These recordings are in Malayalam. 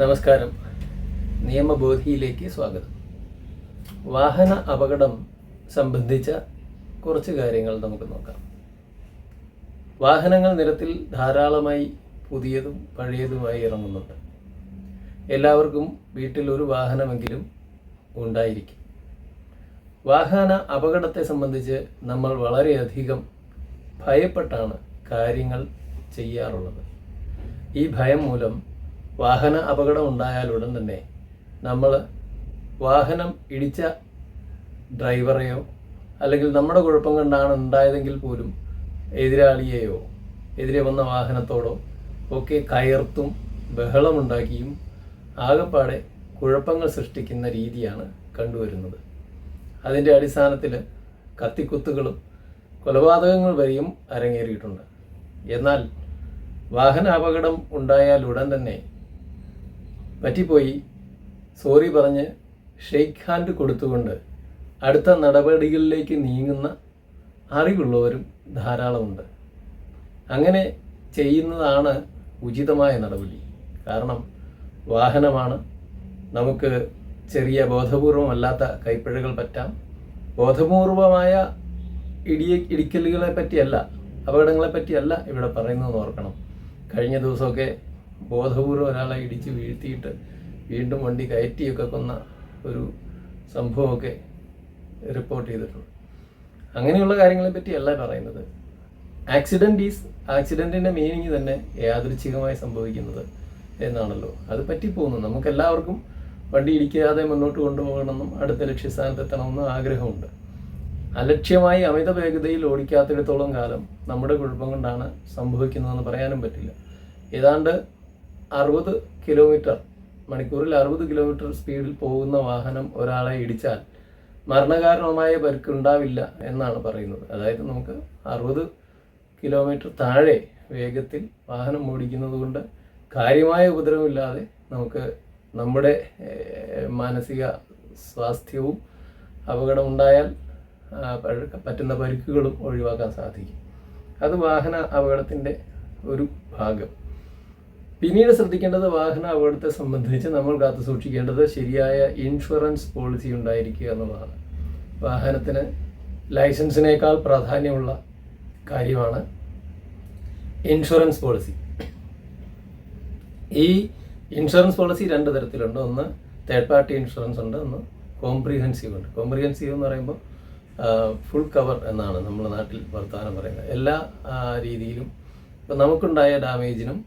നമസ്കാരം. നിയമബോധിയിലേക്ക് സ്വാഗതം. വാഹന അപകടം സംബന്ധിച്ച കുറച്ച് കാര്യങ്ങൾ നമുക്ക് നോക്കാം. വാഹനങ്ങൾ നിരത്തിൽ ധാരാളമായി പുതിയതും പഴയതുമായി ഇറങ്ങുന്നുണ്ട്. എല്ലാവർക്കും വീട്ടിൽ ഒരു വാഹനമെങ്കിലും ഉണ്ടായിരിക്കും. വാഹന അപകടത്തെ സംബന്ധിച്ച് നമ്മൾ വളരെയധികം ഭയപ്പെട്ടാണ് കാര്യങ്ങൾ ചെയ്യാറുള്ളത്. ഈ ഭയം മൂലം വാഹന അപകടം ഉണ്ടായാൽ ഉടൻ തന്നെ നമ്മൾ വാഹനം ഇടിച്ച ഡ്രൈവറെയോ അല്ലെങ്കിൽ നമ്മുടെ കുഴപ്പം കൊണ്ടാണ് ഉണ്ടായതെങ്കിൽ പോലും എതിരാളിയെയോ എതിരെ വന്ന വാഹനത്തോടോ ഒക്കെ കയർത്തും ബഹളമുണ്ടാക്കിയും ആകപ്പാടെ കുഴപ്പങ്ങൾ സൃഷ്ടിക്കുന്ന രീതിയാണ് കണ്ടുവരുന്നത്. അതിന്റെ അടിസ്ഥാനത്തിൽ കത്തിക്കുത്തുകളും കൊലപാതകങ്ങൾ വരെയും അരങ്ങേറിയിട്ടുണ്ട്. എന്നാൽ വാഹന അപകടം ഉണ്ടായാൽ ഉടൻ തന്നെ പറ്റിപ്പോയി. സോറി പറഞ്ഞ് ഷെയ്ക്ക് ഹാൻഡ് കൊടുത്തുകൊണ്ട് അടുത്ത നടപടികളിലേക്ക് നീങ്ങുന്ന അറിവുള്ളവരും ധാരാളമുണ്ട്. അങ്ങനെ ചെയ്യുന്നതാണ് ഉചിതമായ നടപടി. കാരണം വാഹനമാണ്. നമുക്ക് ചെറിയ ബോധപൂർവമല്ലാത്ത കൈപ്പിഴകൾ പറ്റാം. ബോധപൂർവമായ ഇടിയ ഇടിക്കലുകളെ പറ്റിയല്ല അപകടങ്ങളെ പറ്റിയല്ല ഇവിടെ പറയുന്നതെന്ന് ഓർക്കണം. കഴിഞ്ഞ ദിവസമൊക്കെ ബോധപൂർവം ഒരാളെ ഇടിച്ച് വീഴ്ത്തിയിട്ട് വീണ്ടും വണ്ടി കയറ്റിയൊക്കെ കൊന്ന ഒരു സംഭവമൊക്കെ റിപ്പോർട്ട് ചെയ്തിട്ടുണ്ട്. അങ്ങനെയുള്ള കാര്യങ്ങളെ പറ്റിയല്ല പറയുന്നത്. ആക്സിഡന്റ് ഈസ് ആക്സിഡന്റിന്റെ മീനിങ് തന്നെ യാദൃച്ഛികമായി സംഭവിക്കുന്നത് എന്നാണല്ലോ. അത് പറ്റിപ്പോകുന്നു. നമുക്കെല്ലാവർക്കും വണ്ടി ഇടിക്കാതെ മുന്നോട്ട് കൊണ്ടുപോകണമെന്നും അടുത്ത ലക്ഷ്യസ്ഥാനത്ത് എത്തണമെന്നും ആഗ്രഹമുണ്ട്. അലക്ഷ്യമായി അമിത വേഗതയിൽ ഓടിക്കാത്തിടത്തോളം കാലം നമ്മുടെ കുഴപ്പം കൊണ്ടാണ് സംഭവിക്കുന്നതെന്ന് പറയാനും പറ്റില്ല. ഏതാണ്ട് അറുപത് കിലോമീറ്റർ മണിക്കൂറിൽ അറുപത് കിലോമീറ്റർ സ്പീഡിൽ പോകുന്ന വാഹനം ഒരാളെ ഇടിച്ചാൽ മരണകാരണമായ പരിക്കുണ്ടാവില്ല എന്നാണ് പറയുന്നത്. അതായത് നമുക്ക് അറുപത് കിലോമീറ്റർ താഴെ വേഗത്തിൽ വാഹനം ഓടിക്കുന്നത് കൊണ്ട് കാര്യമായ ഉപദ്രവമില്ലാതെ നമുക്ക് നമ്മുടെ മാനസിക സ്വാസ്ഥ്യവും അപകടം ഉണ്ടായാൽ പറ്റുന്ന പരിക്കുകളും ഒഴിവാക്കാൻ സാധിക്കും. അത് വാഹന അപകടത്തിന്റെ ഒരു ഭാഗം. പിന്നീട് ശ്രദ്ധിക്കേണ്ടത് വാഹന അപകടത്തെ സംബന്ധിച്ച് നമ്മൾ കാത്തു സൂക്ഷിക്കേണ്ടത് ശരിയായ ഇൻഷുറൻസ് പോളിസി ഉണ്ടായിരിക്കുക എന്നുള്ളതാണ്. വാഹനത്തിന് ലൈസൻസിനേക്കാൾ പ്രാധാന്യമുള്ള കാര്യമാണ് ഇൻഷുറൻസ് പോളിസി. ഈ ഇൻഷുറൻസ് പോളിസി രണ്ട് തരത്തിലുണ്ട്. ഒന്ന് തേർഡ് പാർട്ടി ഇൻഷുറൻസ് ഉണ്ട് ഒന്ന് കോംപ്രിഹെൻസീവ് ഉണ്ട്. കോംപ്രിഹെൻസീവ് എന്ന് പറയുമ്പോൾ ഫുൾ കവർ എന്നാണ് നമ്മുടെ നാട്ടിൽ വർത്തമാനം പറയുന്നത്. എല്ലാ രീതിയിലും ഇപ്പം നമുക്കുണ്ടായ ഡാമേജിനും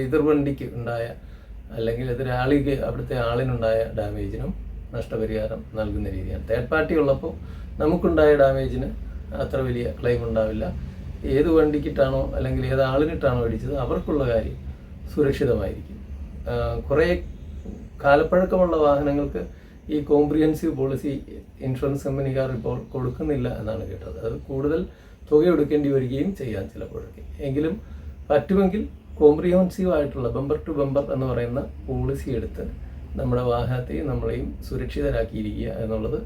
എതിർവണ്ടിക്ക് ഉണ്ടായ അല്ലെങ്കിൽ എതിരാളിക്ക് അവിടുത്തെ ആളിനുണ്ടായ ഡാമേജിനും നഷ്ടപരിഹാരം നൽകുന്ന രീതിയാണ്. തേർഡ് പാർട്ടി ഉള്ളപ്പോൾ നമുക്കുണ്ടായ ഡാമേജിന് അത്ര വലിയ ക്ലെയിം ഉണ്ടാവില്ല. ഏത് വണ്ടിക്കിട്ടാണോ അല്ലെങ്കിൽ ഏത് ആളിനിട്ടാണോ ഇടിച്ചത് അവർക്കുള്ള കാര്യം സുരക്ഷിതമായിരിക്കും. കുറേ കാലപ്പഴക്കമുള്ള വാഹനങ്ങൾക്ക് ഈ കോംപ്രിഹെൻസീവ് പോളിസി ഇൻഷുറൻസ് കമ്പനിക്കാർ ഇപ്പോൾ കൊടുക്കുന്നില്ല എന്നാണ് കേട്ടത്. അത് കൂടുതൽ തുക എടുക്കേണ്ടി വരികയും ചെയ്യാം ചിലപ്പോഴൊക്കെ. എങ്കിലും പറ്റുമെങ്കിൽ കോംപ്രിഹെൻസീവ് ആയിട്ടുള്ള ബമ്പർ ടു ബമ്പർ എന്ന് പറയുന്ന പോളിസി എടുത്ത് നമ്മുടെ വാഹനത്തെയും നമ്മളെയും സുരക്ഷിതരാക്കിയിരിക്കുക എന്നുള്ളത്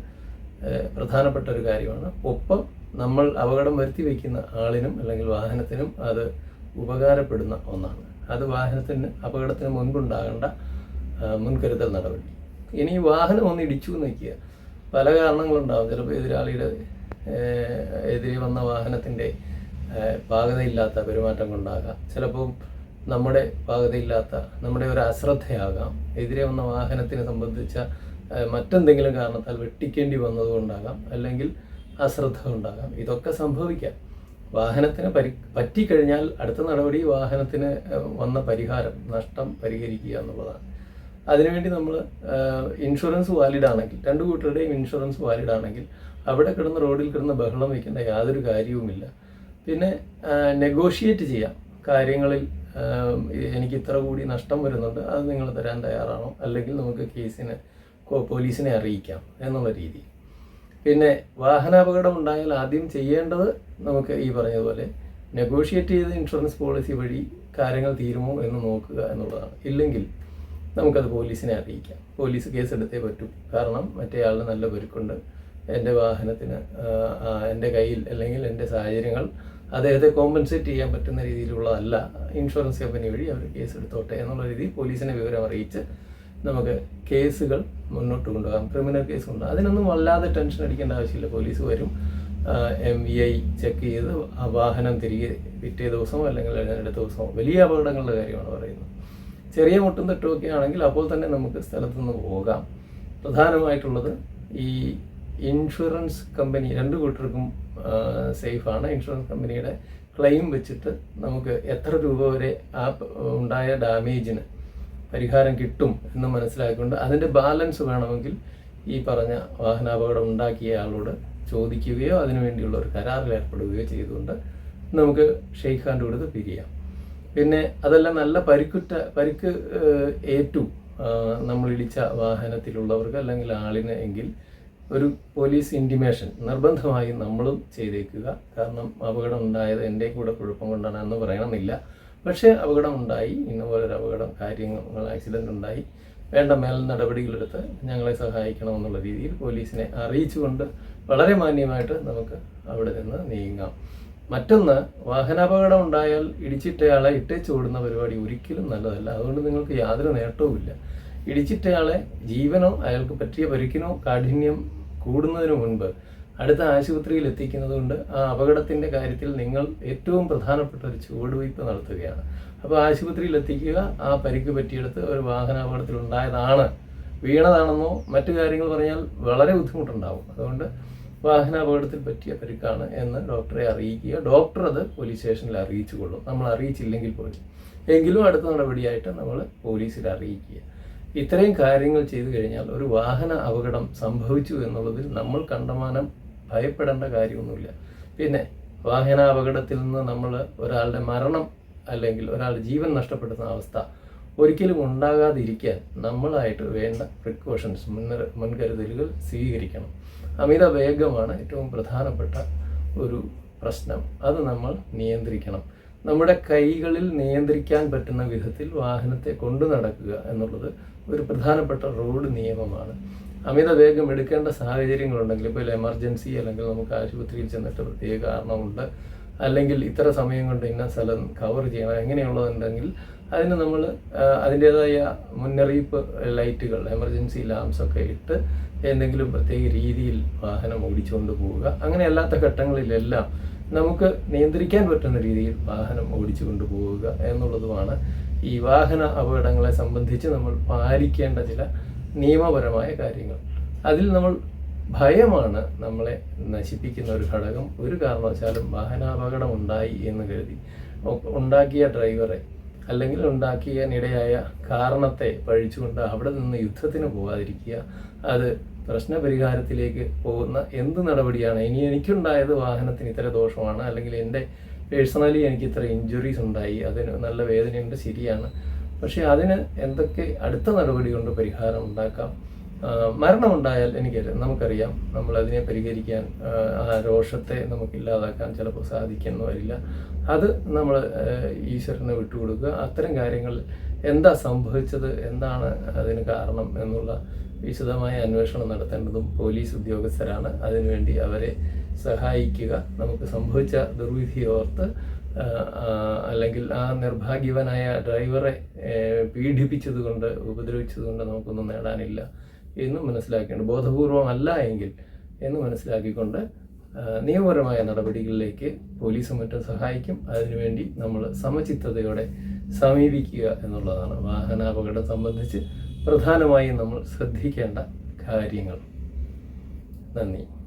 പ്രധാനപ്പെട്ട ഒരു കാര്യമാണ്. ഒപ്പം നമ്മൾ അപകടം വരുത്തി വയ്ക്കുന്ന ആളിനും അല്ലെങ്കിൽ വാഹനത്തിനും അത് ഉപകാരപ്പെടുന്ന ഒന്നാണ്. അത് വാഹനത്തിന് അപകടത്തിന് മുൻപുണ്ടാകേണ്ട മുൻകരുതൽ നടപടി. ഇനി വാഹനം ഒന്ന് ഇടിച്ചു എന്ന് വയ്ക്കുക പല കാരണങ്ങളുണ്ടാകും ചിലപ്പോൾ എതിരാളിയുടെ എതിരെ വന്ന വാഹനത്തിന്റെ പാകതയില്ലാത്ത പെരുമാറ്റം കൊണ്ടാകാം. ചിലപ്പോൾ നമ്മുടെ പാകതയില്ലാത്ത നമ്മുടെ ഒരു അശ്രദ്ധയാകാം. എതിരെ വന്ന വാഹനത്തിനെ സംബന്ധിച്ച മറ്റെന്തെങ്കിലും കാരണത്താൽ വെട്ടിക്കേണ്ടി വന്നതുകൊണ്ടാകാം അല്ലെങ്കിൽ അശ്രദ്ധ ഉണ്ടാകാം ഇതൊക്കെ സംഭവിക്കാം. വാഹനത്തിന് പരി പറ്റിക്കഴിഞ്ഞാൽ അടുത്ത നടപടി വാഹനത്തിന് വന്ന പരിഹാരം നഷ്ടം പരിഹരിക്കുക എന്നുള്ളതാണ്. അതിനുവേണ്ടി നമ്മൾ ഇൻഷുറൻസ് വാലിഡ് ആണെങ്കിൽ രണ്ടു കൂട്ടരുടെയും ഇൻഷുറൻസ് വാലിഡ് ആണെങ്കിൽ അവിടെ കിടന്ന് റോഡിൽ കിടന്ന് ബഹളം വയ്ക്കേണ്ട യാതൊരു കാര്യവുമില്ല. പിന്നെ നെഗോഷിയേറ്റ് ചെയ്യാം. കാര്യങ്ങളിൽ എനിക്ക് ഇത്ര കൂടി നഷ്ടം വരുന്നുണ്ട് അത് നിങ്ങൾ തരാൻ തയ്യാറാണോ? അല്ലെങ്കിൽ നമുക്ക് കേസിനെ പോലീസിനെ അറിയിക്കാം എന്നുള്ള രീതി പിന്നെ വാഹനാപകടം ഉണ്ടായാൽ ആദ്യം ചെയ്യേണ്ടത് നമുക്ക് ഈ പറഞ്ഞതുപോലെ നെഗോഷിയേറ്റ് ചെയ്ത ഇൻഷുറൻസ് പോളിസി വഴി കാര്യങ്ങൾ തീരുമോ എന്ന് നോക്കുക എന്നുള്ളതാണ്. ഇല്ലെങ്കിൽ നമുക്കത് പോലീസിനെ അറിയിക്കാം. പോലീസ് കേസ് എടുത്തേ പറ്റൂ. കാരണം മറ്റേ ആളിന് നല്ല പെരുക്കുണ്ട്. എന്റെ വാഹനത്തിന് എന്റെ കയ്യിൽ അല്ലെങ്കിൽ എന്റെ സാഹചര്യങ്ങൾ അദ്ദേഹത്തെ കോമ്പൻസേറ്റ് ചെയ്യാൻ പറ്റുന്ന രീതിയിലുള്ളതല്ല ഇൻഷുറൻസ് കമ്പനി വഴി അവർ കേസ് എടുത്തോട്ടെ എന്നുള്ള രീതി പോലീസിനെ വിവരം അറിയിച്ച് നമുക്ക് കേസുകൾ മുന്നോട്ട് കൊണ്ടുപോകാം. ക്രിമിനൽ കേസ് കൊണ്ടുപോകാം അതിനൊന്നും വല്ലാതെ ടെൻഷൻ അടിക്കേണ്ട ആവശ്യമില്ല. പോലീസ് വരും. എം വി ഐ ചെക്ക് ചെയ്ത് ആ വാഹനം തിരികെ പിറ്റേ ദിവസമോ അല്ലെങ്കിൽ അടുത്ത ദിവസമോ വലിയ അപകടങ്ങളുടെ കാര്യമാണ് പറയുന്നത്. ചെറിയ മുട്ടും തട്ടുമൊക്കെ ആണെങ്കിൽ അപ്പോൾ തന്നെ നമുക്ക് സ്ഥലത്തുനിന്ന് പോകാം. പ്രധാനമായിട്ടുള്ളത് ഈ ഇൻഷുറൻസ് കമ്പനി രണ്ട് കൂട്ടർക്കും സേഫാണ്. ഇൻഷുറൻസ് കമ്പനിയുടെ ക്ലെയിം വെച്ചിട്ട് നമുക്ക് എത്ര രൂപ വരെ ആ ഉണ്ടായ ഡാമേജിന് പരിഹാരം കിട്ടും എന്ന് മനസ്സിലാക്കിക്കൊണ്ട് അതിന്റെ ബാലൻസ് വേണമെങ്കിൽ ഈ പറഞ്ഞ വാഹനാപകടം ഉണ്ടാക്കിയ ആളോട് ചോദിക്കുകയോ അതിനുവേണ്ടിയുള്ള ഒരു കരാറിൽ ഏർപ്പെടുകയോ ചെയ്തുകൊണ്ട് നമുക്ക് ഷെയ്ഖ് ഖാന്റെ പിരിയാം പിന്നെ അതെല്ലാം നല്ല പരിക്കുറ്റ പരിക്ക് ഏറ്റു ഇടിച്ച വാഹനത്തിലുള്ളവർക്ക് അല്ലെങ്കിൽ ആളിന് എങ്കിൽ ഒരു പോലീസ് ഇന്റിമേഷൻ നിർബന്ധമായും നമ്മളും ചെയ്തേക്കുക. കാരണം അപകടം ഉണ്ടായത് എന്റെ കൂടെ കുഴപ്പം കൊണ്ടാണ് എന്ന് പറയണമെന്നില്ല. പക്ഷേ അപകടം ഉണ്ടായി ഇന്ന അപകടം കാര്യങ്ങൾ ആക്സിഡന്റ് ഉണ്ടായി. വേണ്ട മേൽ നടപടികളെടുത്ത് ഞങ്ങളെ സഹായിക്കണമെന്നുള്ള രീതിയിൽ പോലീസിനെ അറിയിച്ചുകൊണ്ട് വളരെ മാന്യമായിട്ട് നമുക്ക് അവിടെ നിന്ന് നീങ്ങാം. മറ്റൊന്ന് വാഹനാപകടം ഉണ്ടായാൽ ഇടിച്ചിട്ടയാളെ ഇട്ടേച്ച് ഓടുന്ന പരിപാടി ഒരിക്കലും നല്ലതല്ല. അതുകൊണ്ട് നിങ്ങൾക്ക് യാതൊരു നേട്ടവുമില്ല. ഇടിച്ചിട്ടയാളെ ജീവനോ അയാൾക്ക് പറ്റിയ പരിക്കിനോ കാഠിന്യം കൂടുന്നതിന് മുൻപ് അടുത്ത ആശുപത്രിയിൽ എത്തിക്കുന്നതുകൊണ്ട് ആ അപകടത്തിന്റെ കാര്യത്തിൽ നിങ്ങൾ ഏറ്റവും പ്രധാനപ്പെട്ട ഒരു ചുവടുവയ്പ് നടത്തുകയാണ്. അപ്പോൾ ആശുപത്രിയിൽ എത്തിക്കുക ആ പരിക്ക് പറ്റിയെടുത്ത് ഒരു വാഹനാപകടത്തിൽ ഉണ്ടായതാണ്. വീണതാണെന്നോ മറ്റു കാര്യങ്ങൾ പറഞ്ഞാൽ വളരെ ബുദ്ധിമുട്ടുണ്ടാവും. അതുകൊണ്ട് വാഹനാപകടത്തിൽ പറ്റിയ പരിക്കാണ് എന്ന് ഡോക്ടറെ അറിയിക്കുക. ഡോക്ടർ അത് പോലീസ് സ്റ്റേഷനിൽ അറിയിച്ചു കൊള്ളും നമ്മൾ അറിയിച്ചില്ലെങ്കിൽ പോലും. എങ്കിലും അടുത്ത നടപടിയായിട്ട് നമ്മൾ പോലീസിൽ അറിയിക്കുക. ഇത്രയും കാര്യങ്ങൾ ചെയ്തു കഴിഞ്ഞാൽ ഒരു വാഹന അപകടം സംഭവിച്ചു എന്നുള്ളതിൽ നമ്മൾ കണ്ടമാനം ഭയപ്പെടേണ്ട കാര്യമൊന്നുമില്ല. പിന്നെ വാഹനാപകടത്തിൽ നിന്ന് നമ്മൾ ഒരാളുടെ മരണം അല്ലെങ്കിൽ ഒരാളുടെ ജീവൻ നഷ്ടപ്പെടുന്ന അവസ്ഥ ഒരിക്കലും ഉണ്ടാകാതിരിക്കാൻ നമ്മളായിട്ട് വേണ്ട പ്രിക്കോഷൻസ് മുൻകരുതലുകൾ സ്വീകരിക്കണം. അമിത വേഗമാണ് ഏറ്റവും പ്രധാനപ്പെട്ട ഒരു പ്രശ്നം. അത് നമ്മൾ നിയന്ത്രിക്കണം. നമ്മുടെ കൈകളിൽ നിയന്ത്രിക്കാൻ പറ്റുന്ന വിധത്തിൽ വാഹനത്തെ കൊണ്ടു നടക്കുക എന്നുള്ളത് ഒരു പ്രധാനപ്പെട്ട റോഡ് നിയമമാണ്. അമിത വേഗം എടുക്കേണ്ട സാഹചര്യങ്ങളുണ്ടെങ്കിൽ ഇപ്പോൾ എമർജൻസി അല്ലെങ്കിൽ നമുക്ക് ആശുപത്രിയിൽ ചെന്നിട്ട് പ്രത്യേക കാരണമുണ്ട്. അല്ലെങ്കിൽ ഇത്ര സമയം കൊണ്ട് ഇന്ന സ്ഥലം കവർ ചെയ്യണം എങ്ങനെയുള്ളതുണ്ടെങ്കിൽ അതിന് നമ്മൾ അതിന്റേതായ മുന്നറിയിപ്പ് ലൈറ്റുകൾ എമർജൻസി ലാംസ് ഒക്കെ ഇട്ട് എന്തെങ്കിലും പ്രത്യേക രീതിയിൽ വാഹനം ഓടിച്ചുകൊണ്ട് പോവുക. അങ്ങനെ അല്ലാത്ത ഘട്ടങ്ങളിലെല്ലാം നമുക്ക് നിയന്ത്രിക്കാൻ പറ്റുന്ന രീതിയിൽ വാഹനം ഓടിച്ചു കൊണ്ടുപോവുക എന്നുള്ളതുമാണ് ഈ വാഹന അപകടങ്ങളെ സംബന്ധിച്ച് നമ്മൾ പാലിക്കേണ്ട ചില നിയമപരമായ കാര്യങ്ങൾ. അതിൽ നമ്മൾ ഭയമാണ് നമ്മളെ നശിപ്പിക്കുന്ന ഒരു ഘടകം. ഒരു കാരണവശാലും വാഹനാപകടം ഉണ്ടായി എന്ന് കരുതി. ഉണ്ടാക്കിയ ഡ്രൈവറെ അല്ലെങ്കിൽ ഉണ്ടാക്കിയതിനിടയായ കാരണത്തെ പഴിച്ചുകൊണ്ട് അവിടെ നിന്ന് യുദ്ധത്തിന് പോകാതിരിക്കുക അത് പ്രശ്നപരിഹാരത്തിലേക്ക് പോകുന്ന എന്ത് നടപടിയാണ്? ഇനി എനിക്കുണ്ടായത് വാഹനത്തിന് ഇത്ര ദോഷമാണ്. അല്ലെങ്കിൽ എന്റെ പേഴ്സണലി എനിക്ക് ഇത്ര ഇഞ്ചുറീസ് ഉണ്ടായി. അതിന് നല്ല വേദനയുണ്ട് ശരിയാണ്. പക്ഷേ അതിന് എന്തൊക്കെ അടുത്ത നടപടി കൊണ്ട് പരിഹാരം ഉണ്ടാക്കാം? മരണമുണ്ടായാൽ എനിക്കറിയാം നമുക്കറിയാം. നമ്മൾ അതിനെ പരിഹരിക്കാൻ ആ രോഷത്തെ നമുക്ക് ഇല്ലാതാക്കാൻ ചിലപ്പോൾ സാധിക്കുന്നു വരില്ല അത് നമ്മൾ ഈശ്വരനെ വിട്ടുകൊടുക്കുക. അത്തരം കാര്യങ്ങൾ എന്താ സംഭവിച്ചത്? എന്താണ് അതിന് കാരണം എന്നുള്ള വിശദമായ അന്വേഷണം നടത്തേണ്ടതും പോലീസ് ഉദ്യോഗസ്ഥരാണ്. അതിനുവേണ്ടി അവരെ സഹായിക്കുക. നമുക്ക് സംഭവിച്ച ദുർവിധി ഓർത്ത് അല്ലെങ്കിൽ ആ നിർഭാഗ്യവനായ ഡ്രൈവറെ ഏ, പീഡിപ്പിച്ചതുകൊണ്ട് ഉപദ്രവിച്ചതുകൊണ്ട് നമുക്കൊന്നും നേടാനില്ല എന്നും മനസ്സിലാക്കേണ്ട ബോധപൂർവം അല്ല എങ്കിൽ എന്ന് മനസ്സിലാക്കിക്കൊണ്ട് നിയമപരമായ നടപടികളിലേക്ക് പോലീസും മറ്റും സഹായിക്കും. അതിനുവേണ്ടി നമ്മൾ സമചിത്തതയോടെ സമീപിക്കുക എന്നുള്ളതാണ് വാഹനാപകടം സംബന്ധിച്ച് പ്രധാനമായും നമ്മൾ ശ്രദ്ധിക്കേണ്ട കാര്യങ്ങൾ. നന്ദി.